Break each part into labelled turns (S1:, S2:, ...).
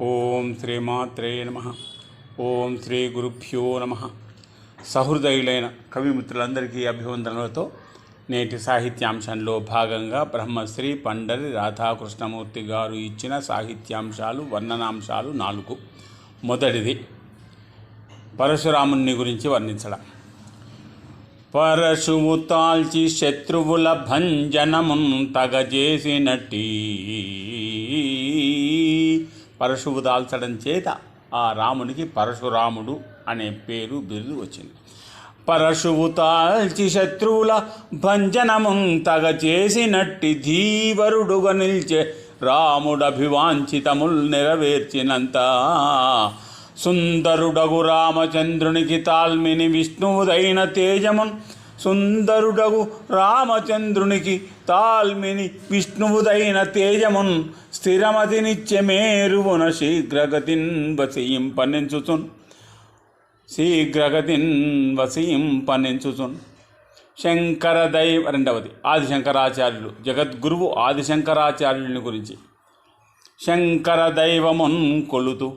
S1: ఓం శ్రీమాత్రే నమ. ఓం శ్రీ గురుభ్యో నమ. సహృదయులైన కవిమిత్రులందరికీ అభివందనలతో నేటి సాహిత్యాంశంలో భాగంగా బ్రహ్మశ్రీ పండరి రాధాకృష్ణమూర్తి గారు ఇచ్చిన సాహిత్యాంశాలు వర్ణనాంశాలు నాలుగు. మొదటిది పరశురాముని గురించి వర్ణించడం. పరశువు తాల్చి శత్రువుల భంజనమున్ తగజేసినట్టి పరశువు దాల్చడం చేత ఆ రామునికి పరశురాముడు అనే పేరు బిరుదు వచ్చింది. పరశువు తాల్చి శత్రువుల భంజనముంతగ చేసినట్టి ధీవరుడుగా నిల్చే రాముడభివాంఛితముల్ నెరవేర్చినంత. సుందరుడగు రామచంద్రునికి తాల్మిని విష్ణువుదైన తేజమున్ సుందరుడగు రామచంద్రునికి తాల్మిని విష్ణువుదైన తేజమున్ స్థిరమతినిత్య మేరువున శీఘ్రగతిన్ వసయింపనెంచుచున్ శీఘ్రగతిన్ వసయింపనెంచుచున్ శంకర దైవ రెండవది ఆదిశంకరాచార్యులు జగద్గురువు ఆదిశంకరాచార్యుని గురించి. శంకర దైవమున్ కొలుతు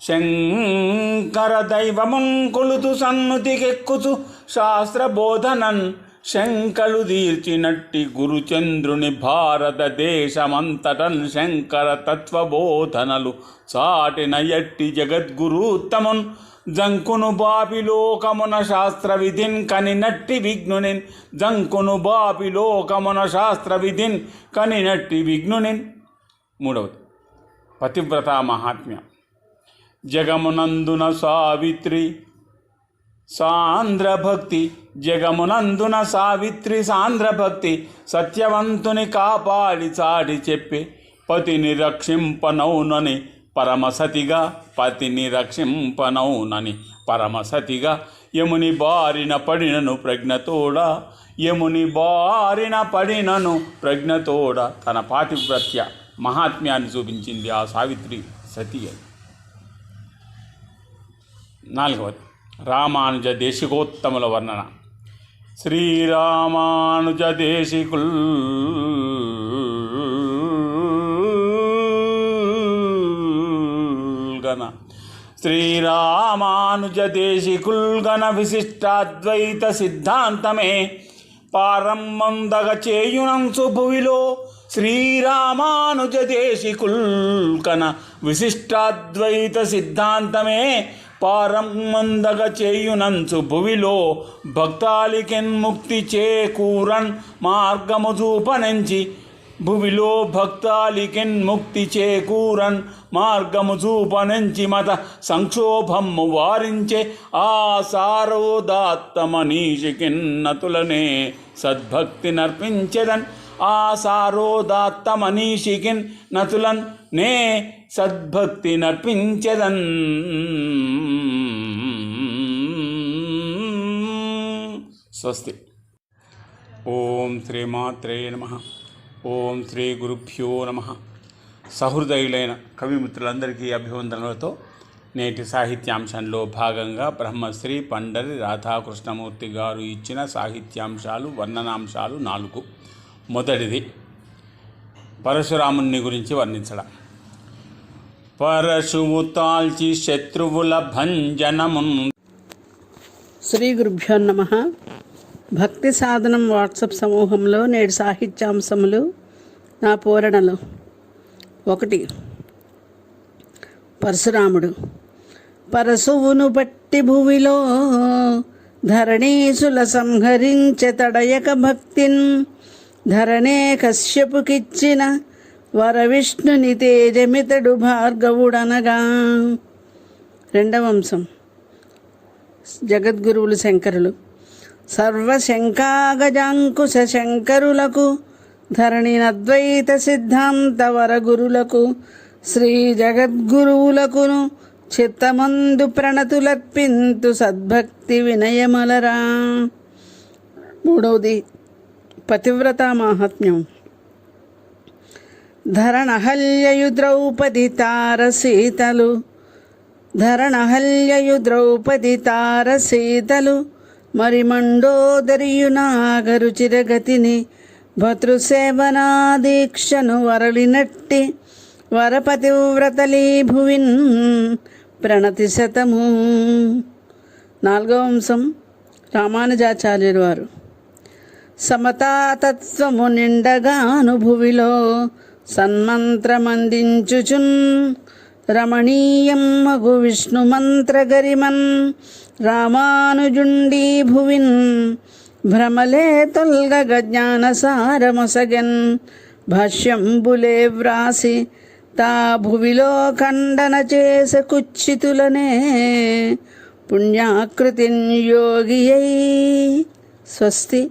S1: శంకర దైవమున్ కొలుతు సన్నుతికెక్కుచు శాస్త్రబోధనన్ శంకలు తీర్చినట్టి గురుచంద్రుని భారతదేశమంతటన్ శంకర తత్వబోధనలు సాటిన ఎట్టి జగద్గురుత్తమున్ జంకును బాపిలోకమున శాస్త్ర విధిన్ కనినట్టి విఘ్నునిన్ జంకును బాపిలోకమున శాస్త్ర విధిన్ కనినట్టి విఘ్నునిన్. మూడవది పతివ్రత మహాత్మ్యం. జగమునందున సావిత్రి సాంద్రభక్తి జగమునందున సావిత్రి సాంద్రభక్తి సత్యవంతుని కాపాడి చాడి చెప్పి పతిని రక్షింపనౌనని పరమసతిగా పతిని రక్షింపనౌనని పరమసతిగా యముని బారిన పడినను ప్రజ్ఞతోడ యముని బారిన పడినను ప్రజ్ఞతోడ తన పాతివ్రత్య మహాత్మ్యాన్ని చూపించింది ఆ సావిత్రి సతి అని. నాలుగవది. రామానుజ దేశికోత్తముల వర్ణన. శ్రీరామానుజ దేశికుల్ గణ శ్రీరామానుజ దేశికుల్ గణ విశిష్టాద్వైత సిద్ధాంతమే పారమ్మందగ చేయునంచు సుభువిలో శ్రీరామానుజ దేశికుల్ కన విశిష్టాద్వైత సిద్ధాంతమే పారమ్మందగ చేయునంచు భువిలో భక్తాలికెన్ ముక్తి చేకూరన్ మార్గము చూపనెంచి భువిలో భక్తాలికెన్ ముక్తి చేకూరన్ మార్గము చూపనంచి మత సంక్షోభము వారించే ఆ సారోదాత్తమనీషికిన్నతులనే సద్భక్తి నర్పించెదన్ ఆ సారోదాత్తమనీషికిన్ నతులన్ నే సద్భక్తి నర్పించదన్. స్వస్తి. ఓం శ్రీమాత్రే నమ. ఓం శ్రీ గురుభ్యో నమ. సహృదయులైన కవిమిత్రులందరికీ అభివందనలతో నేటి సాహిత్యాంశంలో భాగంగా బ్రహ్మశ్రీ పండరి రాధాకృష్ణమూర్తి గారు ఇచ్చిన సాహిత్యాంశాలు వర్ణనాంశాలు నాలుగు. మొదటిది పరశురాముని గురించి వర్ణించడం. పరశువు తాల్చి శత్రువుల భంజనమున్.
S2: శ్రీ గురుభ్యో నమ. భక్తి సాధనం వాట్సాప్ సమూహంలో నేడు సాహిత్యాంశములు నా పూరణలు. ఒకటి పరశురాముడు. పరశువును బట్టి భూమిలో ధరణీసుల సంహరించె తడయక భక్తిన్. ధరణే కశ్యపుకిచ్చిన వరవిష్ణుని తేజమితడు భార్గవుడనగా. రెండవ అంశం. జగద్గురువులు శంకరులు. సర్వశంకాగజాంకుశ శంకరులకు ధరణినద్వైత సిద్ధాంత వరగురులకు శ్రీ జగద్గురువులకును చిత్తమందు ప్రణతులర్పింతు సద్భక్తి వినయమలరా. మూడవది పతివ్రత మాహాత్మ్యం. ధరణహల్యయు ద్రౌపది తారసీతలు ధరణహల్యయు ద్రౌపది తారసీతలు మరి మండోదరియు నాగరు చిరగతిని భతృసేవనా దీక్షను వరలినట్టి వరపతివ్రతలీ భువిన్ ప్రణతి శతము. నాలుగవ అంశం రామానుజాచార్యులు వారు. సమతాతత్వము నిండగా భువిలో సన్మంత్రమందించుచున్ రమణీయం మగు విష్ణు మంత్రగరిమన్ రామానుజుండీ భువిన్ భ్రమలే తొల్గగ జ్ఞానసారమొసగన్ భాష్యంబులే వ్రాసి తా భువిలో ఖండన చేసే కుచ్చితులనే పుణ్యాకృతిన్ యోగి స్వస్తి.